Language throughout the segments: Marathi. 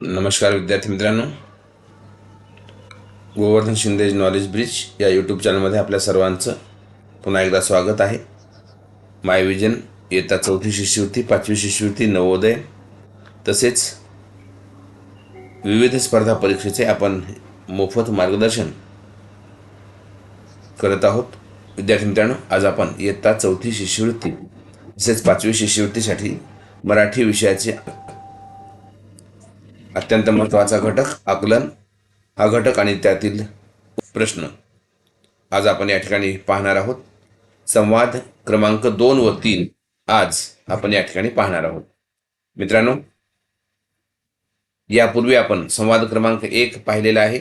नमस्कार विद्यार्थी मित्रांनो. गोवर्धन शिंदेज नॉलेज ब्रिज या यूट्यूब चॅनलमध्ये आपल्या सर्वांचं पुन्हा एकदा स्वागत आहे. माय विजन येता चौथी शिष्यवृत्ती पाचवी शिष्यवृत्ती नवोदय. तसेच विविध स्पर्धा परीक्षेचे आपण मोफत मार्गदर्शन करत आहोत. विद्यार्थी मित्रांनो आज आपण इयत्ता चौथी शिष्यवृत्ती तसेच पाचवी शिष्यवृत्तीसाठी मराठी विषयाचे अत्यंत महत्त्वाचा घटक आकलन हा घटक आणि त्यातील प्रश्न. आज आपण या ठिकाणी पाहणार आहोत. संवाद क्रमांक दोन व तीन आज आपण या ठिकाणी पाहणार आहोत. मित्रांनो यापूर्वी आपण संवाद क्रमांक एक पाहिलेला आहे.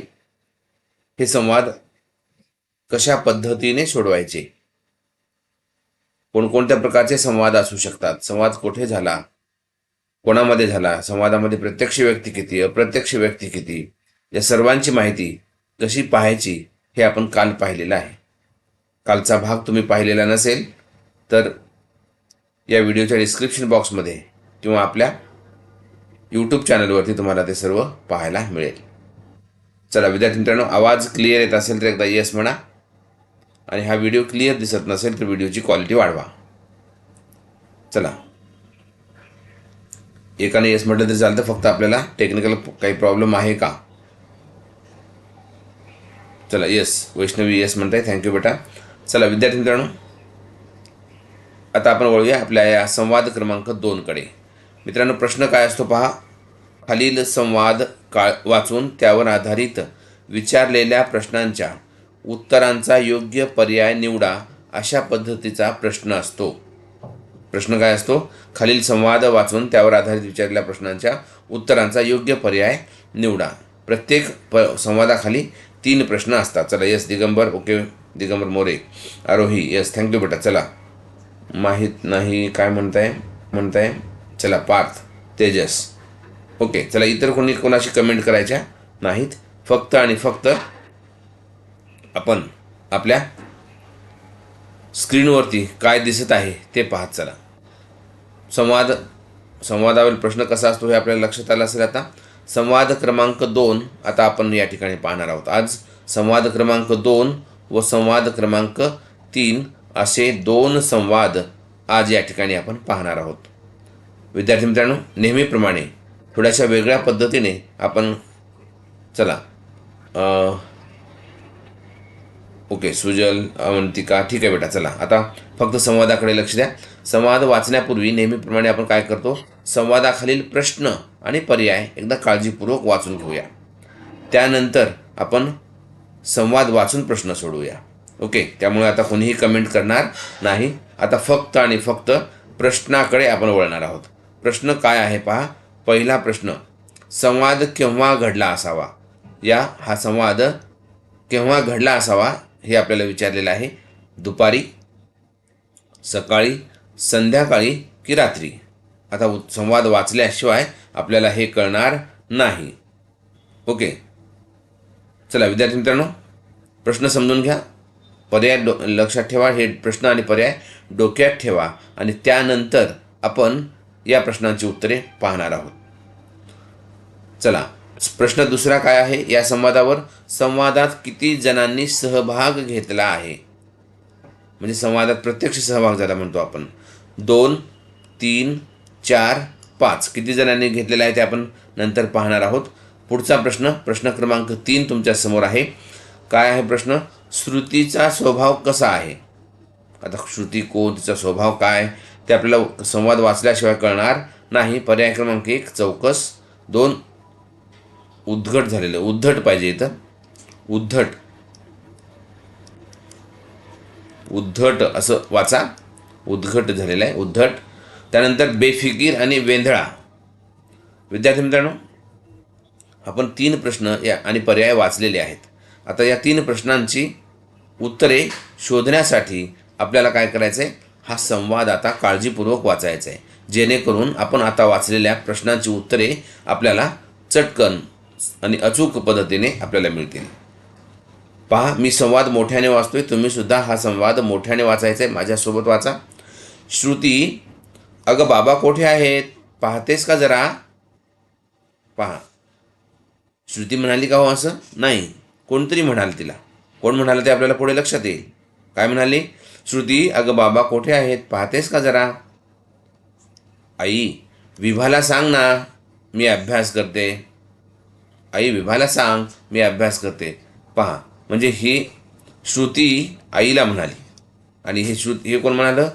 हे संवाद कशा पद्धतीने सोडवायचे? कोणकोणत्या प्रकारचे संवाद असू शकतात? संवाद कुठे झाला? कोणामध्ये झाला? संवादामध्ये प्रत्यक्ष व्यक्ती किती? अप्रत्यक्ष व्यक्ती किती? या सर्वांची माहिती कशी पाहायची हे आपण काल पाहिलेलं आहे. कालचा भाग तुम्ही पाहिलेला नसेल तर या व्हिडिओच्या डिस्क्रिप्शन बॉक्समध्ये किंवा आपल्या यूट्यूब चॅनलवरती तुम्हाला ते सर्व पाहायला मिळेल. चला विद्यार्थी मित्रांनो आवाज क्लिअर येत असेल तर एकदा येस म्हणा. आणि हा व्हिडिओ क्लिअर दिसत नसेल तर व्हिडिओची क्वालिटी वाढवा. चला. एकाने येस म्हटलं तरी चालतं फक्त आपल्याला टेक्निकल काही प्रॉब्लेम आहे का? चला येस वैष्णवी येस म्हणताय थँक्यू बेटा. चला विद्यार्थी मित्रांनो आता आपण वळूया आपल्या या संवाद क्रमांक दोनकडे मित्रांनो प्रश्न काय असतो पहा? खालील संवाद काळ वाचून त्यावर आधारित विचारलेल्या प्रश्नांच्या उत्तरांचा योग्य पर्याय निवडा अशा पद्धतीचा प्रश्न असतो. प्रश्न काय असतो? खालील संवाद वाचून त्यावर आधारित विचारलेल्या प्रश्नांच्या उत्तरांचा योग्य पर्याय निवडा. प्रत्येक प संवादाखाली तीन प्रश्न असतात. चला yes Digambar okay Digambar More Aarohi yes thank you बेटा. चला. माहीत नाही काय म्हणताय म्हणताय? चला पार्थ तेजस. ओके चला इतर कोणी कोणाशी कमेंट करायच्या नाहीत? फक्त आणि फक्त आपण आपल्या स्क्रीनवरती काय दिसत आहे ते पाहत चला. संवाद संवादावरील प्रश्न कसा असतो हे आपल्याला लक्षात आलं असेल आता. संवाद क्रमांक दोन आता आपण या ठिकाणी पाहणार आहोत. आज संवाद क्रमांक दोन व संवाद क्रमांक तीन असे दोन संवाद आज या ठिकाणी आपण पाहणार आहोत. विद्यार्थी मित्रांनो नेहमीप्रमाणे थोड्याशा वेगळ्या पद्धतीने आपण चला ओके सुजल अवंतिका ठीक आहे बेटा चला. आता फक्त संवादाकडे लक्ष द्या. संवाद वाचण्यापूर्वी नेहमीप्रमाणे आपण काय करतो? संवादाखालील प्रश्न आणि पर्याय एकदा काळजीपूर्वक वाचून घेऊया. त्यानंतर आपण संवाद वाचून प्रश्न सोडवूया. ओके त्यामुळे आता कोणीही कमेंट करणार नाही. आता फक्त आणि फक्त प्रश्नाकडे आपण वळणार आहोत. प्रश्न काय आहे पहा. पहिला प्रश्न संवाद केव्हा घडला असावा? या हा संवाद केव्हा घडला असावा? हे आपल्याला विचारलेलं आहे. दुपारी सकाळी संध्याकाळी की रात्री? आता संवाद वाचल्याशिवाय आपल्याला हे कळणार नाही. ओके. चला विद्यार्थी मित्रांनो प्रश्न समजून घ्या. पर्याय डो लक्षात ठेवा. हे प्रश्न आणि पर्याय डोक्यात ठेवा. आणि त्यानंतर आपण या प्रश्नांची उत्तरे पाहणार आहोत. चला प्रश्न दुसरा काय आहे? या संवादावर संवादात किती जणांनी सहभाग घेतला आहे? म्हणजे संवादात प्रत्यक्ष सहभाग झाला म्हणतो आपण. दोन तीन चार पाच. किती जणांनी घेतलेला आहे ते आपण नंतर पाहणार आहोत. पुढचा प्रश्न प्रश्न क्रमांक तीन तुमच्यासमोर आहे. काय आहे प्रश्न? श्रुतीचा स्वभाव कसा आहे? आता श्रुती कोण? तिचा स्वभाव काय? ते आपल्याला संवाद वाचल्याशिवाय कळणार नाही. पर्याय क्रमांक एक चौकस. दोन उद्घट झालेलं उद्धट पाहिजे इथं. उद्धट. उद्धट असं वाचा. उद्घट झालेलं आहे उद्धट. त्यानंतर बेफिकीर आणि वेंधळा. विद्यार्थी मित्रांनो आपण तीन प्रश्न या आणि पर्याय वाचलेले आहेत. आता या तीन प्रश्नांची उत्तरे शोधण्यासाठी आपल्याला काय करायचं आहे हा संवाद आता काळजीपूर्वक वाचायचा आहे जेणेकरून आपण आता वाचलेल्या प्रश्नांची उत्तरे आपल्याला चटकन आणि अचूक पद्धतीने आपल्याला मिळतील. पहा मी संवाद मोठ्याने वाचतोय तुम्ही सुद्धा हा संवाद मोठ्याने वाचायचा आहे माझ्यासोबत वाचा. श्रुती अगं बाबा कोठे आहेत? पाहतेस का जरा? पहा. श्रुती म्हणाली का हो असं? नाही. कोणतरी म्हणाल तिला. कोण म्हणालं ते आपल्याला पुढे लक्षात येईल. काय म्हणाली? श्रुती अगं बाबा कोठे आहेत? पाहतेस का जरा? आई विभाला सांग ना. मी अभ्यास करते. आई विभाला सांग मी अभ्यास करते. पहा म्हणजे ही श्रुती आईला म्हणाली. आणि हे श्रुती हे कोण म्हणालं?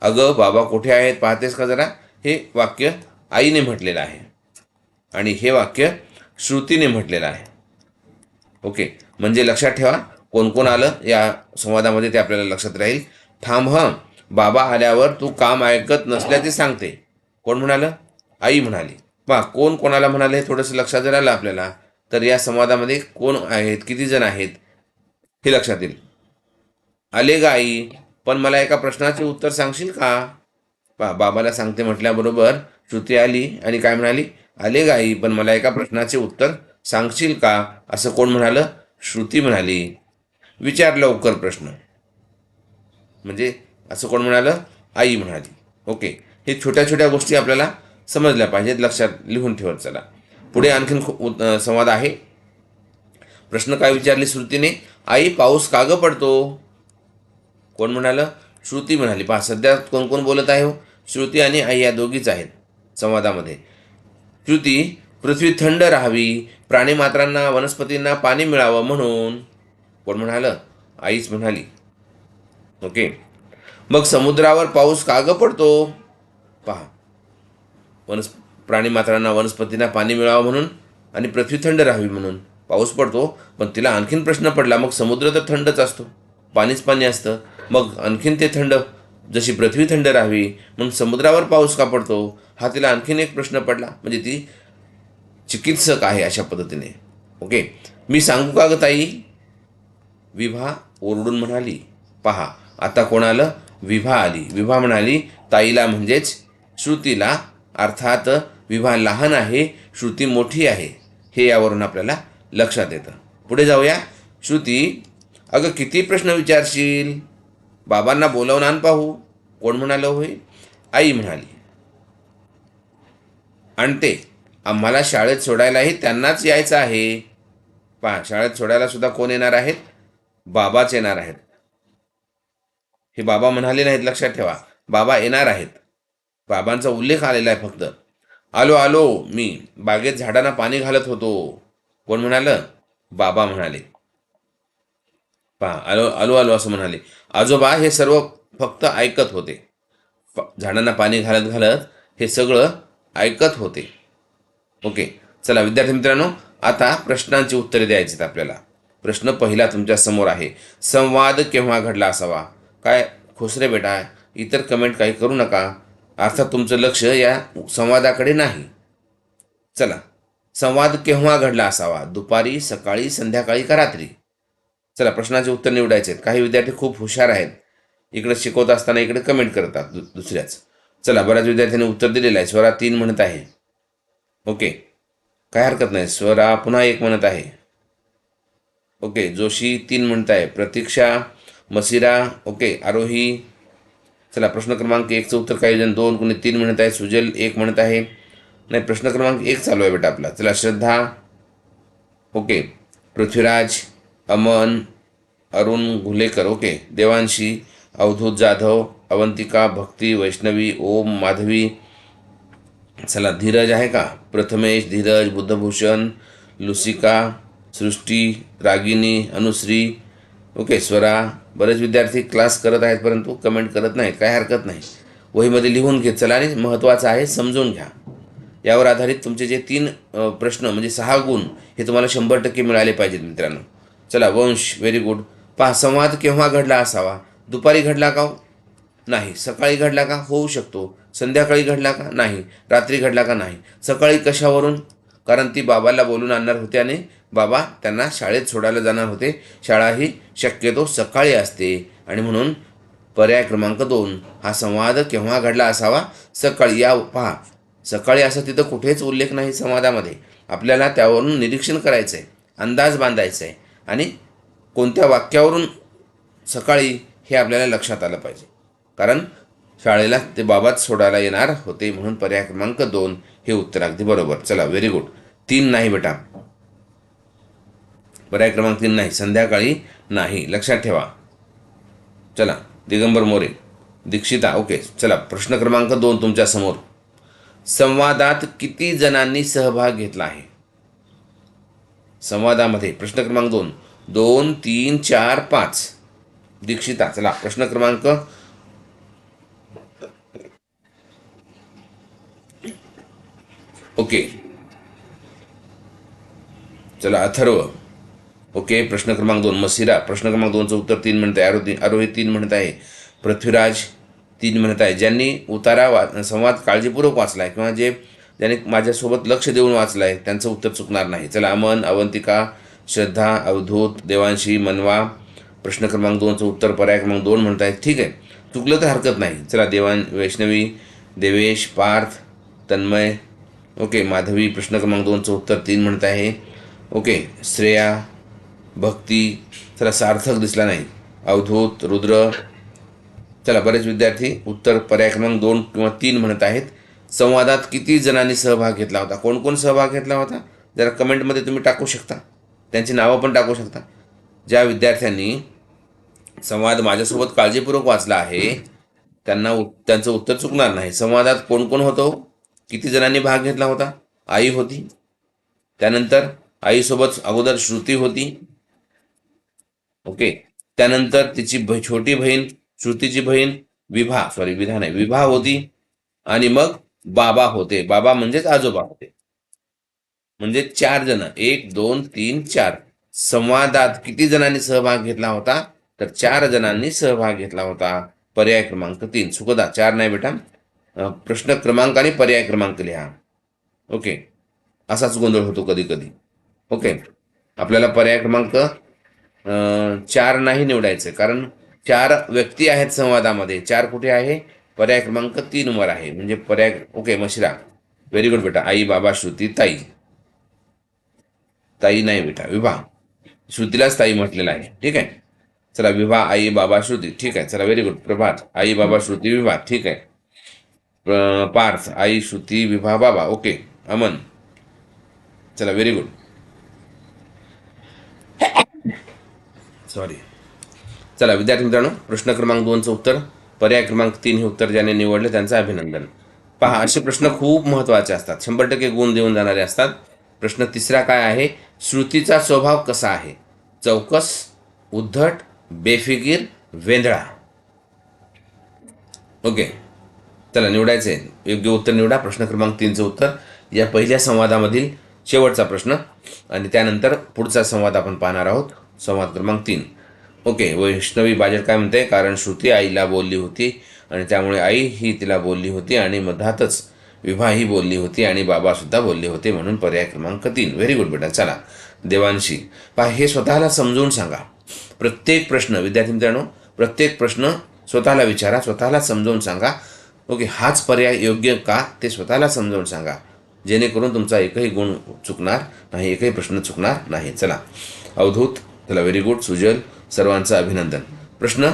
अगं बाबा कुठे आहेत? पाहतेस का जरा? हे वाक्य आईने म्हटलेलं आहे. आणि हे वाक्य श्रुतीने म्हटलेलं आहे. ओके म्हणजे लक्षात ठेवा कोण कोण आलं? या संवादामध्ये ते आपल्याला लक्षात राहील. थांब हं बाबा आल्यावर तू काम ऐकत नसल्याचे सांगते. कोण म्हणालं? आई म्हणाली. पहा कोण कोणाला म्हणाले हे थोडंसं लक्षात जर आलं आपल्याला तर या संवादामध्ये कोण आहेत किती जण आहेत हे लक्षात येईल. आले ग आई पण मला एका प्रश्नाचे उत्तर सांगशील का? पा बाबाला सांगते म्हटल्याबरोबर श्रुती आली आणि काय म्हणाली? आले ग आई पण मला एका प्रश्नाचे उत्तर सांगशील का? असं कोण म्हणालं? श्रुती म्हणाली. विचार लवकर प्रश्न. म्हणजे असं कोण म्हणालं? आई म्हणाली. ओके. हे छोट्या छोट्या गोष्टी आपल्याला समजल्या पाहिजेत लक्षात लिहून ठेवत चला. पुढे आणखीन खूप संवाद आहे. प्रश्न काय विचारले श्रुतीने? आई पाऊस का ग पडतो? कोण म्हणालं? श्रुती म्हणाली पहा सध्या कोण कोण बोलत आहे हो? श्रुती आणि आई या दोघीच आहेत. संवादामध्ये. श्रुती पृथ्वी थंड राहावी प्राणीमात्रांना वनस्पतींना पाणी मिळावं म्हणून. कोण म्हणालं? आईच म्हणाली. ओके. मग समुद्रावर पाऊस का ग पडतो? पहा. वनस प्राणीमात्रांना वनस्पतींना पाणी मिळावं म्हणून आणि पृथ्वी थंड राहावी म्हणून. पाऊस पडतो पण तिला आणखीन प्रश्न पडला मग समुद्र तर थंडच असतो. पाणीच पाणी असतं. मग आणखीन ते थंड जशी पृथ्वी थंड राहावी म्हणून समुद्रावर पाऊस का पडतो? हा तिला आणखीन एक प्रश्न पडला. म्हणजे ती चिकित्सक आहे अशा पद्धतीने. ओके? मी सांगू का ग ताई? विभा ओरडून म्हणाली. पहा आता कोणाला विभा आली? विभा म्हणाली ताईला म्हणजेच श्रुतीला अर्थात विभा लहान आहे श्रुती मोठी आहे. हे यावरून आपल्याला लक्षात येतं. पुढे जाऊया. श्रुती अगं किती प्रश्न विचारशील? बाबांना बोलावून आण पाहू. कोण म्हणालं होय? आई म्हणाली. आणते. आम्हाला शाळेत सोडायलाही त्यांनाच यायचं आहे. पहा शाळेत सोडायला सुद्धा कोण येणार आहेत? बाबाच येणार आहेत. हे बाबा म्हणाले नाहीत लक्षात ठेवा. बाबा येणार आहेत. बाबांचा उल्लेख आलेला आहे फक्त. आलो आलो मी बागेत झाडांना पाणी घालत होतो. कोण म्हणालं? बाबा म्हणाले. पहा आलो आलो आलो असं म्हणाले. आजोबा हे सर्व फक्त ऐकत होते. झाडांना पाणी घालत घालत हे सगळं ऐकत होते. ओके चला विद्यार्थी मित्रांनो आता प्रश्नांची उत्तरे द्यायची आहेत आपल्याला. प्रश्न पहिला तुमच्यासमोर आहे. संवाद केव्हा घडला असावा? काय खोसरे बेटा इतर कमेंट काही करू नका. अर्थात तुमचं लक्ष या संवादाकडे नाही. चला संवाद केव्हा घडला असावा? दुपारी सकाळी संध्याकाळी का रात्री? चला प्रश्नाचे उत्तर निवडायचे आहेत. काही विद्यार्थी खूप हुशार आहेत. इकडे शिकवत असताना इकडे कमेंट करतात दु दुसऱ्याच. चला बऱ्याच विद्यार्थ्यांनी उत्तर दिलेलं आहे. स्वरा तीन म्हणत आहे. ओके. काय हरकत नाही. स्वरा पुन्हा एक म्हणत आहे. ओके जोशी तीन म्हणत आहे. प्रतीक्षा मसिरा ओके आरोही चला प्रश्न क्रमांक एकचं उत्तर काही जण दोन कोणी तीन म्हणत आहे सुजल एक म्हणत आहे. नाही प्रश्न क्रमांक एक चालू आहे बेटा आपला. चला श्रद्धा. ओके. पृथ्वीराज अमन अरुण घुलेकर. ओके. देवांशी अवधूत जाधव अवंतिका भक्ती वैष्णवी ओम माधवी. चला धीरज आहे का? प्रथमेश धीरज बुद्धभूषण लुसिका सृष्टी रागिनी अनुश्री. ओके स्वरा बरेच विद्यार्थी क्लास करत आहेत परंतु कमेंट करत नाहीत काय हरकत नाही. वहीमध्ये लिहून घेत चला आणि महत्त्वाचं आहे समजून घ्या. यावर आधारित तुमचे जे तीन प्रश्न म्हणजे सहा गुण हे तुम्हाला शंभर टक्के मिळाले पाहिजेत मित्रांनो. चला वंश व्हेरी गुड पहा संवाद केव्हा घडला असावा? दुपारी घडला का हो? नाही. सकाळी घडला का? होऊ शकतो. संध्याकाळी घडला का? नाही. रात्री घडला का? नाही. सकाळी कशावरून? कारण ती बाबाला बोलून आणणार होते आणि बाबा त्यांना शाळेत सोडायला जाणार होते. शाळा ही शक्यतो सकाळी असते. आणि म्हणून पर्याय क्रमांक दोन हा संवाद केव्हा घडला असावा? सकाळी. या पहा सकाळी असं तिथं कुठेच उल्लेख नाही संवादामध्ये. आपल्याला त्यावरून निरीक्षण करायचं आहे अंदाज बांधायचा आहे आणि कोणत्या वाक्यावरून सकाळी हे आपल्याला लक्षात आलं पाहिजे. कारण शाळेला ते बाबाच सोडायला येणार होते म्हणून पर्याय क्रमांक दोन हे उत्तर अगदी बरोबर. चला व्हेरी गुड तीन नाही बेटा. पर्याय क्रमांक तीन नाही. संध्याकाळी नाही. लक्षात ठेवा. चला दिगंबर मोरे. दीक्षिता ओके. चला प्रश्न क्रमांक दोन तुमच्यासमोर. संवादात किती जणांनी सहभाग घेतला आहे? संवादामध्ये प्रश्न क्रमांक दोन. दोन तीन चार पाच. दीक्षिता चला प्रश्न क्रमांक ओके. चला अथर्व. ओके प्रश्न क्रमांक दोन मसिरा. प्रश्न क्रमांक दोनचं उत्तर तीन म्हणत आहे. आरोही आरोही तीन म्हणत आहे. पृथ्वीराज तीन म्हणत आहे. ज्यांनी उतारा वा संवाद काळजीपूर्वक वाचला आहे किंवा जे ज्यांनी माझ्यासोबत लक्ष देऊन वाचलं आहे त्यांचं उत्तर चुकणार नाही. चला अमन अवंतिका श्रद्धा अवधूत देवांशी मनवा. प्रश्न क्रमांक दोनचं उत्तर पर्याय क्रमांक दोन म्हणत आहेत. ठीक आहे. चुकलं तर हरकत नाही. चला देवान वैष्णवी देवेश पार्थ तन्मय. ओके माधवी प्रश्न क्रमांक दोनचं उत्तर तीन म्हणत आहे. ओके श्रेया भक्ती त्याला सार्थक दिसला नाही. अवधूत रुद्र चला बरेच विद्यार्थी उत्तर पर्याय क्रमांक दोन किंवा तीन म्हणत आहेत. संवादात किती जणांनी सहभाग घेतला होता? कोण कोण सहभाग घेतला होता? जरा कमेंटमध्ये तुम्ही टाकू शकता. त्यांची नावं पण टाकू शकता. ज्या विद्यार्थ्यांनी संवाद माझ्यासोबत काळजीपूर्वक वाचला आहे त्यांना उ त्यांचं उत्तर चुकणार नाही. संवादात कोण कोण होतो? किती जणांनी भाग घेतला होता? आई होती. त्यानंतर आईसोबत अगोदर श्रुती होती. ओके? त्यानंतर तिची छोटी बहीण श्रुतीची बहीण विभा सॉरी विधा नाही विभा होती आणि मग बाबा होते. बाबा म्हणजेच आजोबा होते. म्हणजे चार जण. एक दोन तीन चार. संवादात किती जणांनी सहभाग घेतला होता? तर चार जणांनी सहभाग घेतला होता. पर्याय क्रमांक तीन. सुखदा चार नाही बेटा. प्रश्न क्रमांक आणि पर्याय क्रमांक लिहा. ओके? असाच गोंधळ होतो कधी कधी. ओके? आपल्याला पर्याय क्रमांक चार नाही निवडायचं. कारण चार व्यक्ती आहेत संवादामध्ये. चार कुठे आहे? पर्याय क्रमांक तीन वर आहे. म्हणजे पर्याय ओके मशिरा. व्हेरी गुड बेटा. आई बाबा श्रुती ताई. ताई नाही बेटा. विवाह. श्रुतीलाच ताई म्हटलेलं आहे. ठीक आहे? चला विवाह आई बाबा श्रुती. ठीक आहे. चला व्हेरी गुड प्रभात. आई बाबा श्रुती विवाह. ठीक आहे. पार्थ. आई श्रुती विवाह बाबा. ओके. अमन. चला व्हेरी गुड सॉरी चला विद्यार्थी मित्रांनो प्रश्न क्रमांक दोनचं उत्तर. पर्याय क्रमांक तीन हे उत्तर ज्याने निवडले त्यांचं अभिनंदन. पहा असे प्रश्न खूप महत्त्वाचे असतात. शंभर टक्के गुण देऊन जाणारे असतात. प्रश्न तिसरा काय आहे? श्रुतीचा स्वभाव कसा आहे? चौकस उद्धट बेफिकीर वेंधळा. ओके. चला निवडायचे. योग्य उत्तर निवडा. प्रश्न क्रमांक तीनचं उत्तर. या पहिल्या संवादामधील शेवटचा प्रश्न आणि त्यानंतर पुढचा संवाद आपण पाहणार आहोत. संवाद क्रमांक तीन. ओके वैष्णवी बाजर काय म्हणते? कारण श्रुती आईला बोलली होती आणि त्यामुळे आई ही तिला बोलली होती आणि मधातच विभा ही बोलली होती आणि बाबासुद्धा बोलले होते म्हणून पर्याय क्रमांक तीन. व्हेरी गुड बेटा. चला. देवांशी. पहा हे स्वतःला समजून सांगा. प्रत्येक प्रश्न विद्यार्थी मित्रांनो प्रत्येक प्रश्न स्वतःला विचारा स्वतःला समजावून सांगा. ओके हाच पर्याय योग्य का ते स्वतःला समजावून सांगा. जेणेकरून तुमचा एकही गुण चुकणार नाही एकही प्रश्न चुकणार नाही. चला. अवधूत चला व्हेरी गुड सुजल सर्वांचं अभिनंदन. प्रश्न?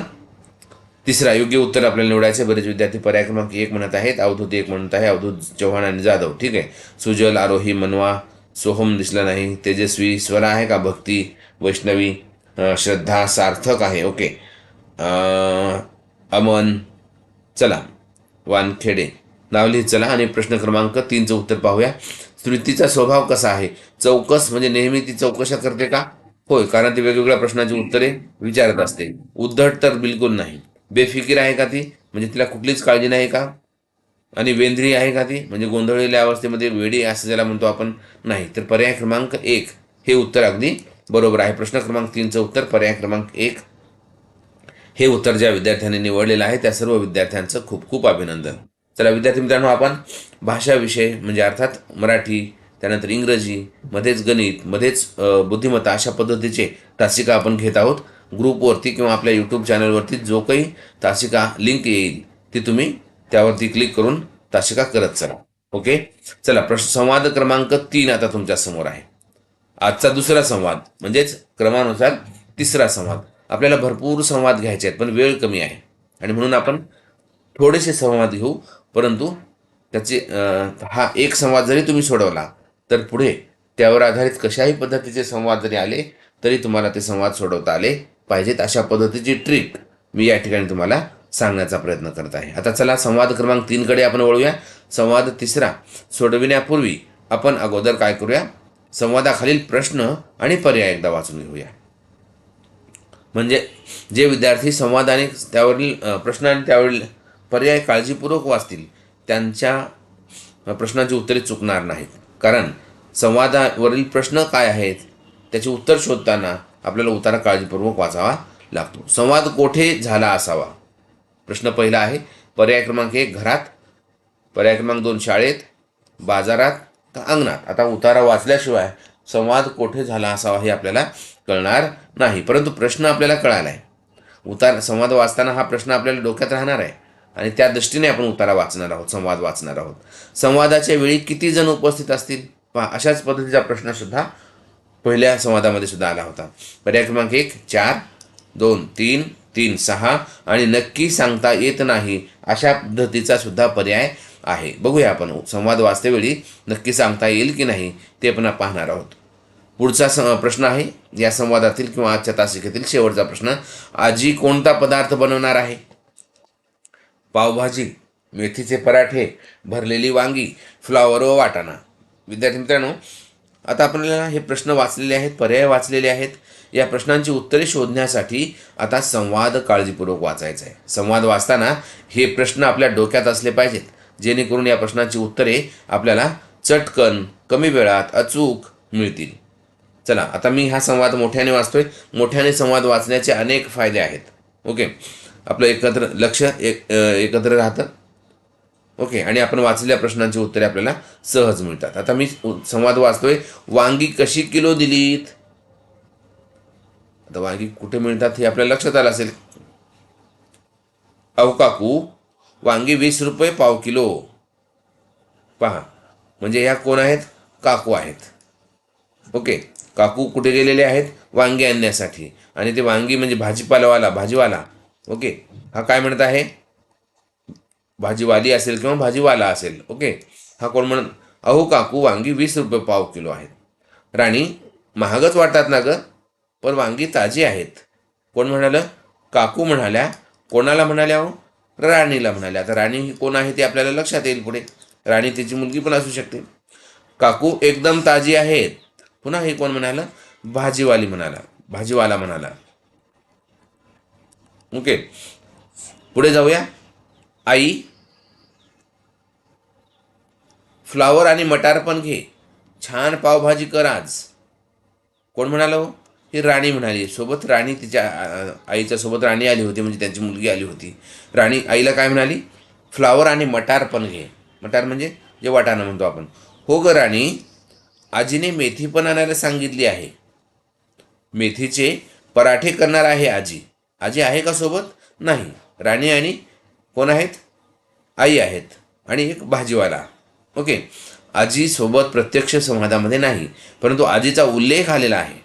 तिसरा योग्य उत्तर आपल्याला निवडायचे बरेच विद्यार्थी पर्याय क्रमांक एक म्हणत आहेत अवधूत एक म्हणत आहे अवधूत चव्हाण आणि जाधव. ठीक आहे. सुजल आरोही मनवा सोहम दिसला नाही तेजस्वी स्वरा आहे का भक्ती वैष्णवी श्रद्धा सार्थक आहे. ओके. अमन चला वानखेडे. नाव लिहित चला आणि प्रश्न क्रमांक तीनचं उत्तर पाहूया. स्मृतीचा स्वभाव कसा आहे? चौकस म्हणजे नेहमी ती चौकशा करते का? होय कारण ती वेगवेगळ्या प्रश्नाची उत्तरे विचारत असते. उद्धट तर बिलकुल नाही. बेफिकीर आहे का ती? म्हणजे तिला कुठलीच काळजी नाही का? आणि वेंद्री आहे का ती? म्हणजे गोंधळलेल्या अवस्थेमध्ये वेडी असं ज्याला म्हणतो आपण नाही. तर पर्याय क्रमांक एक हे उत्तर अगदी बरोबर आहे. प्रश्न क्रमांक तीनचं उत्तर पर्याय क्रमांक एक हे उत्तर ज्या विद्यार्थ्यांनी निवडलेलं आहे त्या सर्व विद्यार्थ्यांचं खूप खूप अभिनंदन. चला विद्यार्थी मित्रांनो आपण भाषा विषय म्हणजे अर्थात मराठी त्यानंतर इंग्रजी मध्येच गणित मध्येच बुद्धिमत्ता अशा पद्धतीचे तासिका आपण घेत आहोत. ग्रुपवरती किंवा आपल्या यूट्यूब चॅनलवरती जो काही तासिका लिंक येईल ती तुम्ही त्यावरती क्लिक करून तासिका करत चला. ओके चला प्रश्न संवाद क्रमांक तीन आता तुमच्यासमोर आहे. आजचा दुसरा संवाद म्हणजेच क्रमानुसार तिसरा संवाद. आपल्याला भरपूर संवाद घ्यायचे आहेत पण वेळ कमी आहे. आणि म्हणून आपण थोडेसे संवाद घेऊ परंतु त्याचे हा एक संवाद जरी तुम्ही सोडवला तर पुढे त्यावर आधारित कशाही पद्धतीचे संवाद जरी आले तरी तुम्हाला ते संवाद सोडवता आले पाहिजेत. अशा पद्धतीची ट्रिक मी या ठिकाणी तुम्हाला सांगण्याचा प्रयत्न करत आहे. आता चला संवाद क्रमांक तीनकडे आपण वळूया. संवाद तिसरा. सोडविण्यापूर्वी आपण अगोदर काय करूया? संवादाखालील प्रश्न आणि पर्याय एकदा वाचून घेऊया. म्हणजे जे विद्यार्थी संवाद आणि त्यावरील प्रश्न आणि त्यावरील पर्याय काळजीपूर्वक वाचतील त्यांच्या प्रश्नाची उत्तरे चुकणार नाहीत. कारण संवादावरील प्रश्न काय आहेत त्याचे उत्तर शोधताना आपल्याला उतारा काळजीपूर्वक वाचावा लागतो. संवाद कोठे झाला असावा? प्रश्न पहिला आहे पर्याय क्रमांक एक घरात. पर्याय क्रमांक दोन शाळेत. बाजारात का अंगणात? आता उतारा वाचल्याशिवाय संवाद कोठे झाला असावा हे आपल्याला कळणार नाही. परंतु प्रश्न आपल्याला कळाला आहे उतार संवाद वाचताना हा प्रश्न आपल्याला डोक्यात राहणार आहे आणि त्या दृष्टीने आपण उतारा वाचणार आहोत संवाद वाचणार आहोत. संवादाच्या वेळी किती जण उपस्थित असतील? पहा अशाच पद्धतीचा प्रश्न सुद्धा पहिल्या संवादामध्ये सुद्धा आला होता. पर्याय क्रमांक एक चार दोन तीन तीन सहा आणि नक्की सांगता येत नाही अशा पद्धतीचा सुद्धा पर्याय आहे. बघूया आपण संवाद वाचतेवेळी नक्की सांगता येईल की नाही ते पण पाहणार आहोत. पुढचा स प्रश्न आहे या संवादातील किंवा आजच्या तासिकेतील शेवटचा प्रश्न आजी कोणता पदार्थ बनवणार आहे? पावभाजी मेथीचे पराठे भरलेली वांगी फ्लॉवर व वाटाणा. विद्यार्थी मित्रांनो आता आपल्याला हे प्रश्न वाचलेले आहेत पर्याय वाचलेले आहेत. या प्रश्नांची उत्तरे शोधण्यासाठी आता संवाद काळजीपूर्वक वाचायचा आहे. संवाद वाचताना हे प्रश्न आपल्या डोक्यात असले पाहिजेत. जेणेकरून या प्रश्नांची उत्तरे आपल्याला चटकन कमी वेळात अचूक मिळतील. चला आता मी हा संवाद मोठ्याने वाचतोय. मोठ्याने संवाद वाचण्याचे अनेक फायदे आहेत. ओके? आपलं एकत्र लक्ष एक एकत्र राहतं. ओके आणि आपण वाचलेल्या प्रश्नांची उत्तरे आपल्याला सहज मिळतात. आता मी संवाद वाचतोय. वांगी कशी किलो दिलीत? आता वांगी कुठे मिळतात हे आपल्या लक्षात आलं असेल. अवकाकू काकू वांगी वीस रुपये पाव किलो. पहा म्हणजे ह्या कोण आहेत? काकू आहेत. ओके काकू कुठे गेलेले आहेत? वांगी आणण्यासाठी. आणि ते वांगी म्हणजे भाजीपालावाला भाजीवाला. ओके हा काय म्हणत आहे? भाजीवाली असेल किंवा भाजीवाला असेल ओके? हा कोण म्हणत अहो काकू वांगी वीस रुपये पाव किलो आहेत. राणी महागच वाटतात ना गं पण वांगी ताजी आहेत. कोण म्हणालं? काकू म्हणाल्या कोणाला म्हणाल्या हो? राणीला म्हणाल्या. आता राणी ही कोण आहे ते आपल्याला लक्षात येईल पुढे. राणी तिची मुलगी पण असू शकते. काकू एकदम ताजी आहेत. पुन्हा हे कोण म्हणालं? भाजीवाली म्हणाला. भाजीवाला म्हणाला. ओके? पुढे जाऊया. आई फ्लावर आणि मटार पण घे. छान पावभाजी कर आज. कोण म्हणालो? ही राणी म्हणाली. सोबत राणी तिच्या आईच्या सोबत राणी आली होती म्हणजे त्यांची मुलगी आली होती. राणी आईला काय म्हणाली? फ्लावर आणि मटार पण घे. मटार म्हणजे जे वाटाणा म्हणतो आपण. हो ग राणी आजीने मेथी पण आणायला सांगितली आहे. मेथीचे पराठे करणार आहे आजी. आजी आहे का सोबत? नाही. राणी आणि कोण आहेत? आई आहेत. आणि एक भाजीवाला. ओके. आजीसोबत प्रत्यक्ष संवादामध्ये नाही. परंतु आजीचा उल्लेख आलेला आहे.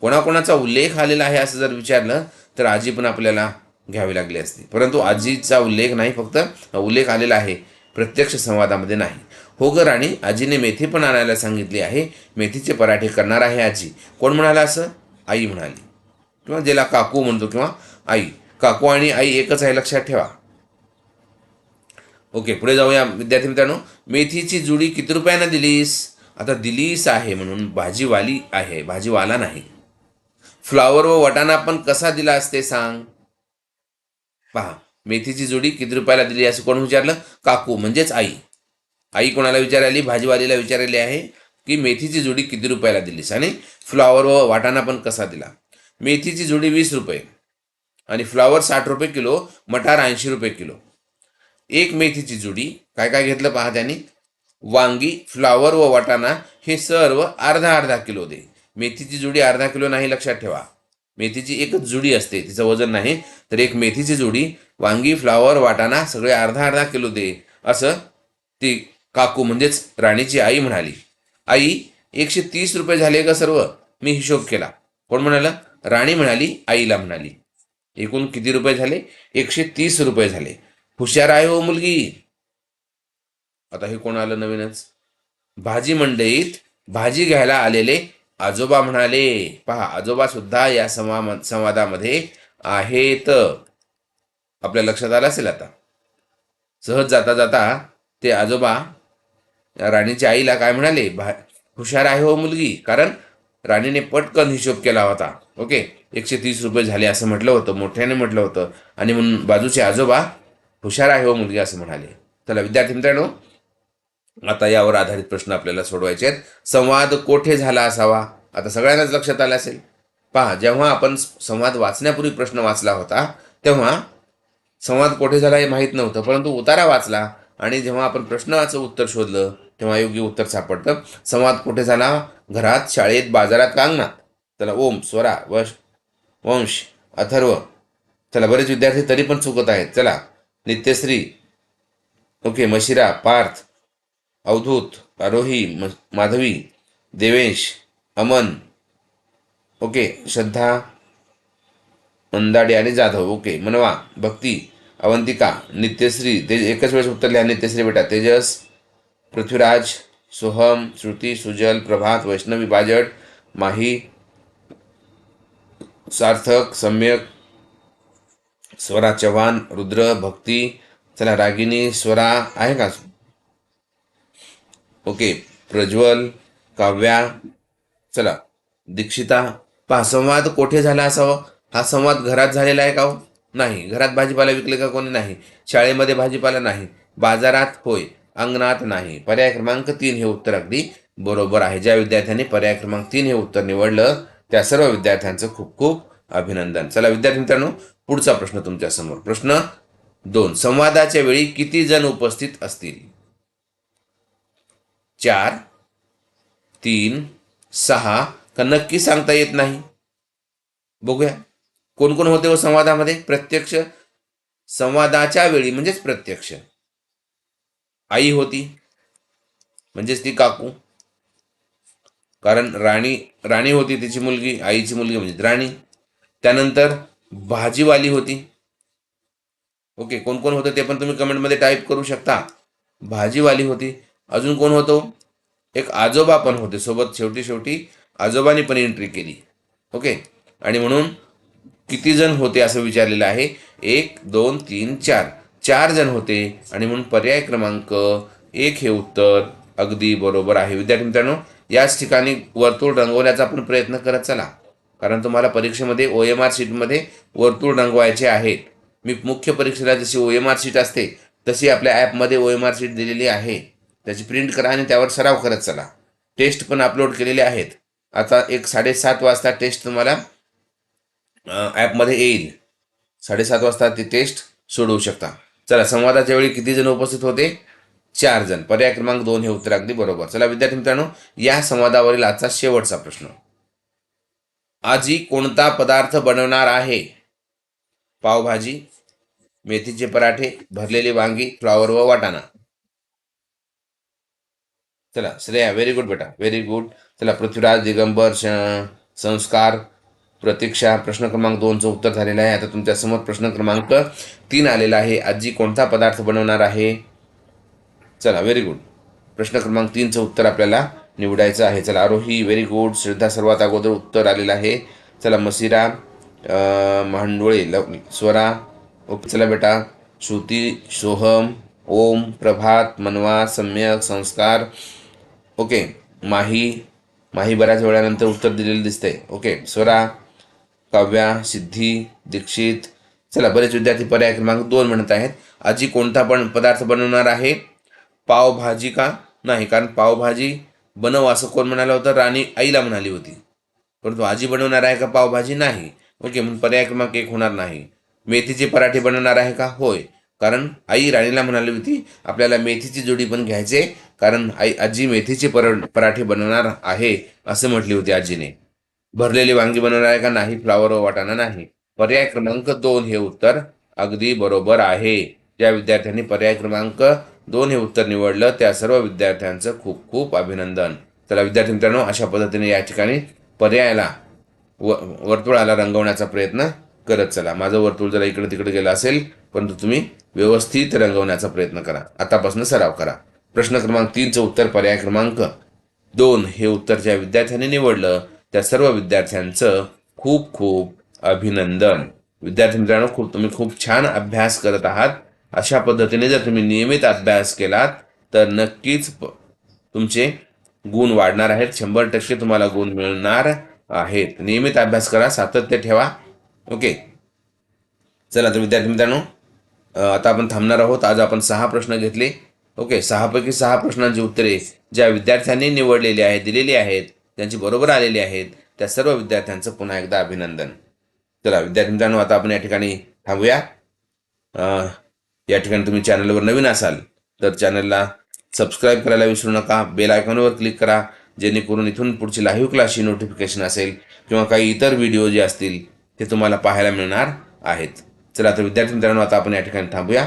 कोणाकोणाचा उल्लेख आलेला आहे असं जर विचारलं तर आजी पण आपल्याला घ्यावी लागली असती. परंतु आजीचा उल्लेख नाही फक्त उल्लेख आलेला आहे. प्रत्यक्ष संवादामध्ये नाही. हो ग राणी आजीने मेथी पण आणायला सांगितली आहे. मेथीचे पराठे करणार आहे आजी. कोण म्हणाला असं? आई म्हणाली. किंवा ज्याला काकू म्हणतो किंवा आई. काकू आणि आई एकच आहे लक्षात ठेवा. ओके पुढे जाऊया. विद्यार्थी मित्रांनो मेथीची जुडी किती रुपयानं दिलीस? आता दिलीस आहे म्हणून भाजीवाली आहे भाजीवाला नाही. फ्लॉवर व वटाणा पण कसा दिला असते सांग? पहा मेथीची जुडी किती रुपयाला दिली असं कोण विचारलं? काकू म्हणजेच आई. आई कोणाला विचारायली भाजीवालीला विचारलेली आहे की मेथीची जुडी किती रुपयाला दिलीस? आणि फ्लॉवर व वाटाणा पण कसा दिला? मेथीची जुडी वीस रुपये आणि फ्लॉवर साठ रुपये किलो मटार ऐंशी रुपये किलो. एक मेथीची जुडी. काय काय घेतलं पहा त्यांनी? वांगी फ्लावर व वाटाणा हे सर्व अर्धा अर्धा किलो दे. मेथीची जुडी अर्धा किलो नाही लक्षात ठेवा. मेथीची एकच जुडी असते तिचं वजन नाही. तर एक मेथीची जुडी वांगी फ्लावर वाटाणा सगळे अर्धा अर्धा किलो दे. असं ती काकू म्हणजेच राणीची आई म्हणाली. आई एकशे तीस रुपये झाले का सर्व? मी हिशोब केला. कोण म्हणाला? राणी म्हणाली आईला म्हणाली. एकूण किती रुपये झाले? एकशे तीस रुपये झाले. हुशार आहे हो मुलगी. आता हे कोण आलं नवीनच? भाजी मंडईत भाजी घ्यायला आलेले आजोबा म्हणाले पहा आजोबा सुद्धा या संवा संवादामध्ये आहेत. आपल्या लक्षात आलं असेल आता? सहज जाता जाता ते आजोबा राणीच्या आईला काय म्हणाले भा हुशार आहे हो मुलगी कारण राणीने पटकन हिशोब केला होता. ओके एकशे तीस रुपये झाले असं म्हटलं होतं मोठ्याने म्हटलं होतं. आणि म्हणून बाजूचे आजोबा हुशार आहे हो मुलगी असं म्हणाले. चला विद्यार्थी मित्रांनो आता यावर आधारित प्रश्न आपल्याला सोडवायचे आहेत. संवाद कोठे झाला असावा? आता सगळ्यांनाच लक्षात आलं असेल. पहा जेव्हा आपण संवाद वाचण्यापूर्वी प्रश्न वाचला होता तेव्हा संवाद कोठे झाला हे माहीत नव्हतं परंतु उतारा वाचला आणि जेव्हा आपण प्रश्नाचं उत्तर शोधलं तेव्हा योग्य उत्तर सापडतं. संवाद कुठे झाला? घरात शाळेत बाजारात का अंगणात? चला ओम स्वरा वश वंश अथर्व. चला बरेच विद्यार्थी तरी पण चुकत आहेत. चला नित्यश्री ओके मशिरा पार्थ अवधूत आरोही म माधवी देवेश अमन ओके श्रद्धा मंदाडे आणि जाधव ओके मनवा भक्ती अवंतिका नित्यश्री तेज एकच वेळेस उत्तर लिहा नित्यश्री बेटा तेजस पृथ्वीराज सोहम श्रुती सुजल प्रभात वैष्णवी बाजट माही सार्थक सम्यक स्वरा चव्हाण रुद्र भक्ती. चला रागिनी स्वरा आहे का ओके प्रज्वल काव्या. चला दीक्षिता. पहा संवाद कोठे झाला असावं? हा संवाद घरात झालेला आहे का हो? नाही. घरात भाजीपाला विकले का कोणी नाही? शाळेमध्ये भाजीपाला नाही. बाजारात होय. अंगणात नाही. पर्याय क्रमांक तीन हे उत्तर अगदी बरोबर आहे. ज्या विद्यार्थ्यांनी पर्याय क्रमांक तीन हे उत्तर निवडलं त्या सर्व विद्यार्थ्यांचं खूप खूप अभिनंदन. चला विद्यार्थी मित्रांनो पुढचा प्रश्न तुमच्यासमोर. प्रश्न दोन. संवादाच्या वेळी किती जण उपस्थित असतील? चार तीन सहा. का नक्की सांगता येत नाही? बघूया. कोण कोण होते व संवादामध्ये? प्रत्यक्ष? संवादाच्या वेळी म्हणजेच प्रत्यक्ष. आई होती म्हणजेच ती काकू. कारण राणी राणी होती तिची मुलगी आईची मुलगी म्हणजे राणी. त्यानंतर भाजीवाली होती. ओके कोण कोण होतं ते पण तुम्ही कमेंटमध्ये टाईप करू शकता. भाजीवाली होती. अजून कोण होतो? एक आजोबा पण होते सोबत. शेवटी शेवटी आजोबानी पण एंट्री केली. ओके आणि म्हणून किती जण होते असं विचारलेलं आहे. एक दोन तीन चार. चार जण होते आणि म्हणून पर्याय क्रमांक एक हे उत्तर अगदी बरोबर आहे. विद्यार्थी मित्रांनो याच ठिकाणी वर्तुळ रंगवण्याचा आपण प्रयत्न करत चला. कारण तुम्हाला परीक्षेमध्ये ओ एम आर शीटमध्ये वर्तुळ रंगवायचे आहेत मी मुख्य परीक्षेला जशी ओ एम आर शीट असते तशी आपल्या ॲपमध्ये ओ एम आर शीट दिलेली आहे. त्याची प्रिंट करा आणि त्यावर सराव करत चला. टेस्ट पण अपलोड केलेले आहेत. आता एक साडेसात वाजता टेस्ट तुम्हाला ॲपमध्ये येईल. साडेसात वाजता ती टेस्ट सोडवू शकता. चला संवादाच्या वेळी किती जण उपस्थित होते? चार जण. पर्याय क्रमांक दोन हे उत्तर अगदी बरोबर. चला विद्यार्थी मित्रांनो या संवादावरील आजचा शेवटचा प्रश्न. आजी कोणता पदार्थ बनवणार आहे? पावभाजी मेथीचे पराठे भरलेली वांगी फ्लॉवर व वाटाणा. चला श्रेया व्हेरी गुड बेटा व्हेरी गुड चला पृथ्वीराज दिगंबर संस्कार प्रतीक्षा प्रश्न क्रमांक दोनचं उत्तर झालेलं आहे. आता तुमच्यासमोर प्रश्न क्रमांक तीन आलेला आहे. आजी कोणता पदार्थ बनवणार आहे? चला व्हेरी गुड प्रश्न क्रमांक तीनचं उत्तर आपल्याला निवडायचं आहे. चला आरोही व्हेरी गुड श्रद्धा सर्वात अगोदर उत्तर आलेलं आहे. चला मसिरा अं, भांडोळे ल स्वरा ओके चला बेटा. श्रुती सोहम ओम प्रभात मनवा सम्यक संस्कार. ओके माही माही बऱ्याच वेळानंतर उत्तर दिलेलं दिसतंय. ओके स्वरा काव्या सिद्धी दीक्षित. चला बरेच विद्यार्थी पर्याय क्रमांक दोन म्हणत आहेत. आजी कोणता पण पदार्थ बनवणार आहे? पावभाजी का? नाही कारण पावभाजी बनव असं कोण म्हणाला होतं? राणी आईला म्हणाली होती. परंतु आजी बनवणार आहे का पावभाजी? नाही. ओके म्हणून पर्याय क्रमांक एक होणार नाही. मेथीचे पराठे बनवणार आहे का? होय. कारण आई राणीला म्हणाली होती आपल्याला मेथीची जोडी पण घ्यायचे कारण आई आजी मेथीचे पर पराठे बनवणार आहे असे म्हटले होते आजीने. भरलेली वांगी बनवणार आहे का नाही? फ्लावर वाटाणा नाही. पर्याय क्रमांक दोन हे उत्तर अगदी बरोबर आहे. ज्या विद्यार्थ्यांनी पर्याय क्रमांक दोन हे उत्तर निवडलं. त्या सर्व विद्यार्थ्यांचं खूप खूप अभिनंदन. चला विद्यार्थी मित्रांनो अशा पद्धतीने या ठिकाणी पर्यायाला व वर्तुळाला रंगवण्याचा प्रयत्न करत चला. माझं वर्तुळ जरा इकडे तिकडे गेलं असेल परंतु तुम्ही व्यवस्थित रंगवण्याचा प्रयत्न करा. आतापासून सराव करा. प्रश्न क्रमांक तीनचं उत्तर पर्याय क्रमांक दोन हे उत्तर ज्या विद्यार्थ्यांनी निवडलं त्या सर्व विद्यार्थ्यांचं खूप खूप अभिनंदन. विद्यार्थी मित्रांनो खूप तुम्ही खूप छान अभ्यास करत आहात. अशा पद्धतीने जर तुम्ही नियमित अभ्यास केलात तर नक्कीच तुमचे गुण वाढणार आहेत. शंभर टक्के तुम्हाला गुण मिळणार आहेत. नियमित अभ्यास करा सातत्य ठेवा. ओके. चला तर विद्यार्थी मित्रांनो आता आपण थांबणार आहोत. आज आपण सहा प्रश्न घेतले. ओके सहापैकी सहा प्रश्नांची उत्तरे ज्या विद्यार्थ्यांनी निवडलेली आहेत दिलेली आहेत त्यांची बरोबर आलेली आहेत त्या सर्व विद्यार्थ्यांचं पुन्हा एकदा अभिनंदन. चला विद्यार्थी मित्रांनो आता आपण या ठिकाणी थांबूया. या ठिकाणी तुम्ही चॅनलवर नवीन असाल तर चॅनलला सबस्क्राईब करायला विसरू नका. बेल आयकॉनवर क्लिक करा जेणेकरून इथून पुढची लाईव्ह क्लासची नोटिफिकेशन असेल किंवा काही इतर व्हिडिओ जे असतील ते तुम्हाला पाहायला मिळणार आहेत. चला तर विद्यार्थी मित्रांनो आता आपण या ठिकाणी थांबूया.